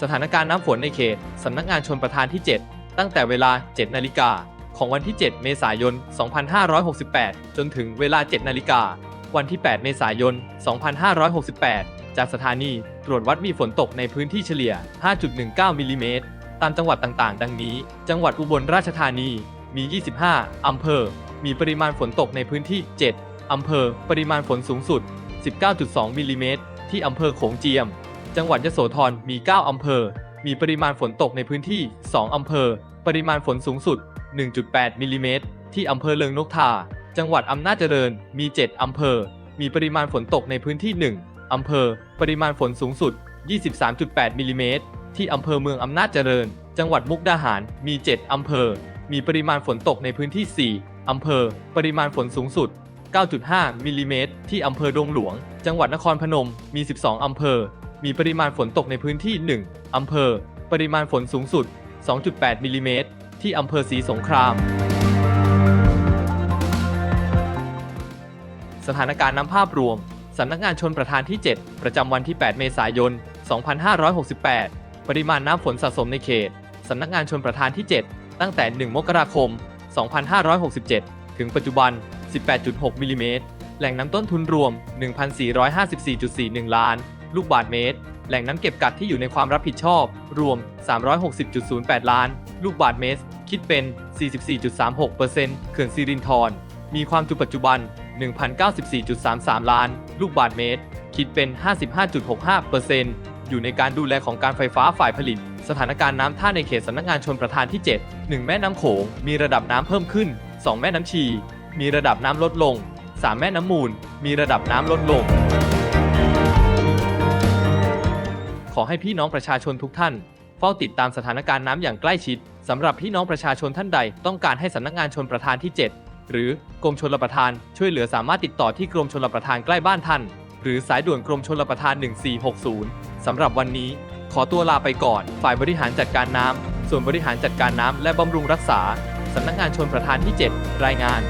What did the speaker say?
สถานการณ์น้ำฝนในเขตสำนักงานชนประทานที่ 7 ตั้งแต่เวลา 7 นาฬิกาของวันที่ 7 เมษายน 2568 จนถึงเวลา 7 นาฬิกา วันที่ 8 เมษายน 2568 จากสถานีตรวจวัดมีฝนตกในพื้นที่เฉลี่ย 5.19 มิลลิเมตร ตามจังหวัดต่างๆ ดังนี้ จังหวัดอุบลราชธานี มี 25 อำเภอ มีปริมาณฝนตกในพื้นที่ 7 อำเภอ ปริมาณฝนสูงสุด 19.2 มิลลิเมตร ที่อำเภอโขงเจียม จังหวัดยโสธรมี 9 อำเภอ มีปริมาณฝนตกในพื้นที่ 2 อำเภอ ปริมาณฝนสูงสุด 1.8 มิลลิเมตร ที่อำเภอเลิงนกทา จังหวัดอำนาจเจริญ มี 7 อำเภอ มีปริมาณฝนตกในพื้นที่ 1 อำเภอ ปริมาณฝนสูงสุด 23.8 มิลลิเมตร ที่อำเภอเมืองอำนาจเจริญ จังหวัดมุกดาหาร มี 7 อำเภอ มีปริมาณฝนตกในพื้นที่ 4 อำเภอ ปริมาณฝนสูงสุด9.5 มิลลิเมตร ที่อำเภอดงหลวง จังหวัดนครพนม มี 12 อำเภอ มีปริมาณฝนตกในพื้นที่ 1 อำเภอ ปริมาณฝนสูงสุด 2.8 มิลลิเมตร ที่อำเภอศรีสงคราม สถานการณ์น้ำภาพรวม สำนักงานชนประทานที่ 7 ประจำวันที่ 8 เมษายน 2568 ปริมาณน้ำฝนสะสมในเขต สำนักงานชนประทานที่ 7 ตั้งแต่ 1 มกราคม 2567 ถึงปัจจุบัน 18.6 มิลลิเมตร แหล่งน้ำต้นทุนรวม 1,454.41 ล้าน ลูกบาศก์เมตร แหล่งน้ำเก็บกักที่อยู่ในความรับผิดชอบ รวม 360.08 ล้าน ลูกบาศก์เมตร คิดเป็น 44.36%เขื่อนซีรินทรมีความจุปัจจุบัน 1,094.33 ล้าน ลูกบาศก์เมตร คิดเป็น 55.65%อยู่ในการดูแลของการไฟฟ้าฝ่ายผลิต สถานการณ์น้ำท่าในเขตสำนักงานชนประทานที่ 7 1 แม่น้ำโขง มีระดับน้ำเพิ่มขึ้น 2 แม่น้ำชี มีระดับน้ำลดลง 3 แม่น้ำมูล มีระดับน้ำลดลง ขอให้พี่น้องประชาชนทุกท่าน เฝ้าติดตามสถานการณ์น้ำอย่างใกล้ชิดสำหรับพี่น้องประชาชนท่านใด ต้องการให้สำนักงานชนประทานที่ 7 หรือกรมชลประทานช่วยเหลือสามารถติดต่อที่กรมชลประทานใกล้บ้านท่าน หรือสายด่วนกรมชลประทาน 1460 สำหรับวันนี้ ขอตัวลาไปก่อน ฝ่ายบริหารจัดการน้ำส่วนบริหารจัดการน้ำและบำรุงรักษาสำนักงานชนประทานที่ 7 รายงาน